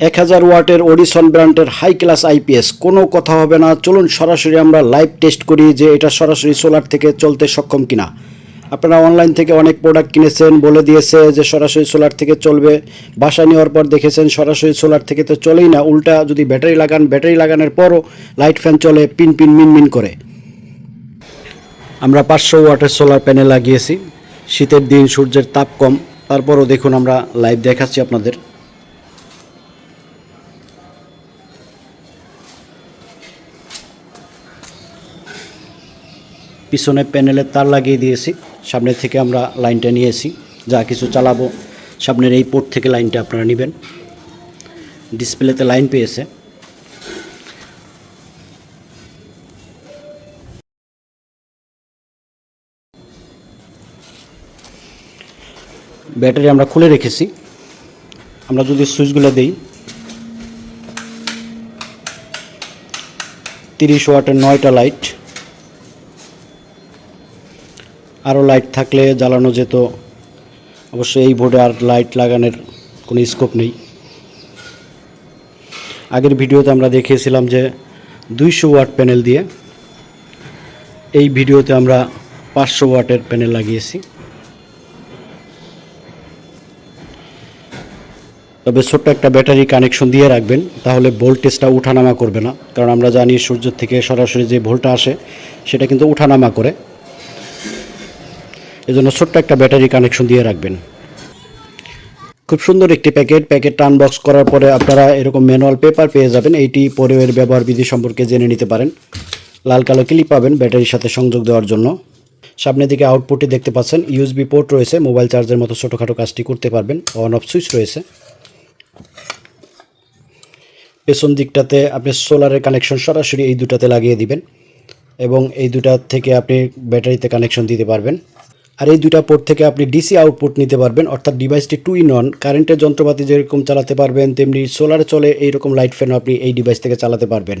এক হাজার ওয়াটের ওডিসন ব্র্যান্ডের হাই ক্লাস আইপিএস কোনো কথা হবে না। চলুন সরাসরি আমরা লাইভ টেস্ট করি যে এটা সরাসরি সোলার থেকে চলতে সক্ষম কিনা। আপনারা অনলাইন থেকে অনেক প্রোডাক্ট কিনেছেন, বলে দিয়েছে যে সরাসরি সোলার থেকে চলবে। বাসা নেওয়ার পর দেখেছেন সরাসরি সোলার থেকে তো চলেই না। উল্টা যদি ব্যাটারি লাগান ব্যাটারি লাগানোর পরও লাইট ফ্যান চলে পিন পিন মিন মিন করে। আমরা পাঁচশো ওয়াটের সোলার প্যানেল লাগিয়েছি। শীতের দিন সূর্যের তাপ কম। তারপরও দেখুন আমরা লাইভ দেখাচ্ছি আপনাদের। পিছনে প্যানেলের তার লাগিয়ে দিয়েছি। সামনে থেকে আমরা লাইনটা নিয়েছি। যা কিছু চালাবো, সামনের এই পোর্ট থেকে লাইনটা আপনারা নেবেন। ডিসপ্লেতে লাইন পেয়েছে। ব্যাটারি আমরা খুলে রেখেছি। আমরা যদি সুইচগুলো দেই, তিরিশ ওয়াটের নয়টা লাইট আরও লাইট থাকলে জ্বালানো যেত। অবশ্য এই বোর্ডে আর লাইট লাগানোর কোনো স্কোপ নেই। আগের ভিডিওতে আমরা দেখিয়েছিলাম যে দুইশো ওয়াট প্যানেল দিয়ে এই ভিডিওতে আমরা পাঁচশো ওয়াটের প্যানেল লাগিয়েছি। তবে ছোট্ট একটা ব্যাটারি কানেকশন দিয়ে রাখবেন, তাহলে ভোল্টেজটা উঠানামা করবে না। কারণ আমরা জানি সূর্য থেকে সরাসরি যে ভোল্টটা আসে, সেটা কিন্তু উঠানামা করে। এজন্য ছোট্ট একটা ব্যাটারি কানেকশন দিয়ে রাখবেন। খুব সুন্দর একটি প্যাকেট। প্যাকেটটা আনবক্স করার পরে আপনারা এরকম ম্যানুয়াল পেপার পেয়ে যাবেন। এইটি পরে এর ব্যবহার বিধি সম্পর্কে জেনে নিতে পারেন। লাল কালো ক্লিপ পাবেন ব্যাটারির সাথে সংযোগ দেওয়ার জন্য। সামনের দিকে আউটপুটটি দেখতে পাচ্ছেন। ইউএসবি পোর্ট রয়েছে। মোবাইল চার্জের মতো ছোটোখাটো কাজটি করতে পারবেন। অন অফ সুইচ রয়েছে। পেছন দিকটাতে আপনি সোলারের কানেকশন সরাসরি এই দুটাতে লাগিয়ে দিবেন এবং এই দুটা থেকে আপনি ব্যাটারিতে কানেকশন দিতে পারবেন। আর এই দুটা পোর্ট থেকে আপনি ডিসি আউটপুট নিতে পারবেন, অর্থাৎ ডিভাইসটি টু ইন অন কারেন্টের যন্ত্রপাতি যেরকম চালাতে পারবেন, তেমনি সোলার চলে, এইরকম লাইট ফ্যানও আপনি এই ডিভাইস থেকে চালাতে পারবেন।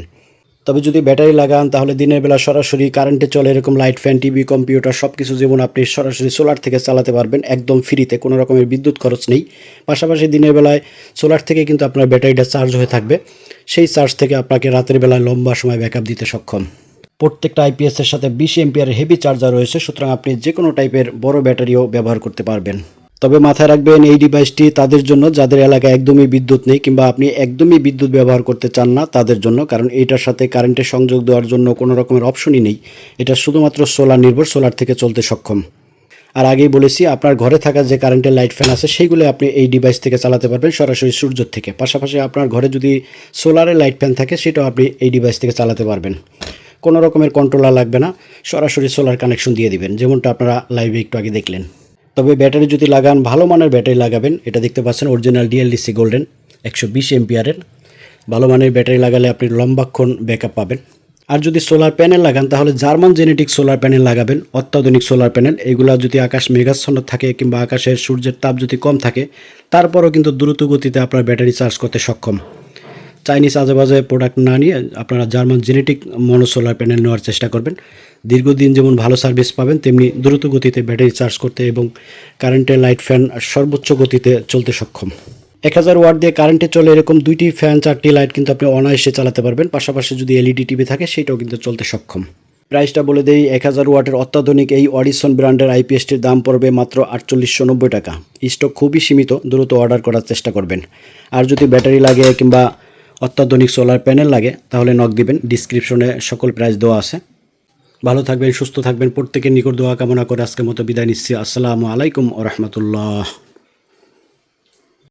তবে যদি ব্যাটারি লাগান, তাহলে দিনের বেলা সরাসরি কারেন্টে চলে এরকম লাইট ফ্যান টিভি কম্পিউটার সব কিছু যেমন আপনি সরাসরি সোলার থেকে চালাতে পারবেন, একদম ফ্রিতে কোনো রকমের বিদ্যুৎ খরচ নেই। পাশাপাশি দিনের বেলায় সোলার থেকে কিন্তু আপনার ব্যাটারিটা চার্জ হয়ে থাকবে, সেই চার্জ থেকে আপনাকে রাতের বেলায় লম্বা সময় ব্যাকআপ দিতে সক্ষম। প্রত্যেকটা আইপিএস এর সাথে বিশ এমপিয়ার হেভি চার্জার রয়েছে, সুতরাং আপনি যে কোনো টাইপের বড় ব্যাটারিও ব্যবহার করতে পারবেন। তবে মাথায় রাখবেন, এই ডিভাইসটি তাদের জন্য, যাদের এলাকায় একদমই বিদ্যুৎ নেই, কিংবা আপনি একদমই বিদ্যুৎ ব্যবহার করতে চান না, তাদের জন্য, কারণ এটার সাথে কারেন্টের সংযোগ দেওয়ার জন্য কোনো রকমের অপশনই নেই। এটা শুধুমাত্র সোলার নির্ভর সোলার থেকে চলতে সক্ষম। আর আগেই বলেছি, আপনার ঘরে থাকা যে কারেন্টের লাইট ফ্যান আছে, সেইগুলো আপনি এই ডিভাইস থেকে চালাতে পারবেন সরাসরি সূর্য থেকে। পাশাপাশি আপনার ঘরে যদি সোলারের লাইট ফ্যান থাকে, সেটাও আপনি এই ডিভাইস থেকে চালাতে পারবেন। কোনো রকমের কন্ট্রোলার লাগবে না, সরাসরি সোলার কানেকশন দিয়ে দিবেন, যেমনটা আপনারা লাইভে একটু আগে দেখলেন। তবে ব্যাটারি যদি লাগান, ভালো মানের ব্যাটারি লাগাবেন, এটা দেখতে পাচ্ছেন অরিজিনাল ডিএলডিসি গোল্ডেন একশো বিশ এমপিয়ারের ভালো মানের ব্যাটারি লাগালে আপনি লম্বাক্ষণ ব্যাকআপ পাবেন। আর যদি সোলার প্যানেল লাগান, তাহলে জার্মান জেনেটিক সোলার প্যানেল লাগাবেন, অত্যাধুনিক সোলার প্যানেল এগুলো যদি আকাশ মেঘাচ্ছন্ন থাকে কিংবা আকাশের সূর্যের তাপ যদি কম থাকে, তারপরও কিন্তু দ্রুত গতিতে আপনার ব্যাটারি চার্জ করতে সক্ষম। চাইনিজ আজেবাজে প্রোডাক্ট না নিয়ে আপনারা German genetic mono solar panel নেওয়ার চেষ্টা করবেন। দীর্ঘদিন যেমন ভালো সার্ভিস পাবেন, তেমনি দ্রুত গতিতে ব্যাটারি চার্জ করতে এবং কারেন্টের লাইট ফ্যান সর্বোচ্চ গতিতে চলতে সক্ষম। এক হাজার ওয়াট দিয়ে কারেন্টে চলে এরকম দুইটি ফ্যান চারটি লাইট কিন্তু আপনি অনায়াসে চালাতে পারবেন। পাশাপাশি যদি এলইডি টিভি থাকে, সেটাও কিন্তু চলতে সক্ষম। প্রাইসটা বলে দেই, এক হাজার ওয়াটের অত্যাধুনিক এই অডিসন ব্র্যান্ডের আইপিএসটির দাম পড়বে মাত্র আটচল্লিশশো নব্বই টাকা। স্টক খুবই সীমিত, দ্রুত অর্ডার করার চেষ্টা করবেন। আর যদি ব্যাটারি লাগে কিংবা অত্যাধুনিক সোলার প্যানেল লাগে, তাহলে নক দিবেন। ডিসক্রিপশনে সকল প্রাইস দেওয়া আছে। ভালো থাকবেন, সুস্থ থাকবেন। প্রত্যেকের নিকট দোয়া কামনা করে আজকের মতো বিদায় নিচ্ছি। আসসালামু আলাইকুম ও রহমতুল্লাহ।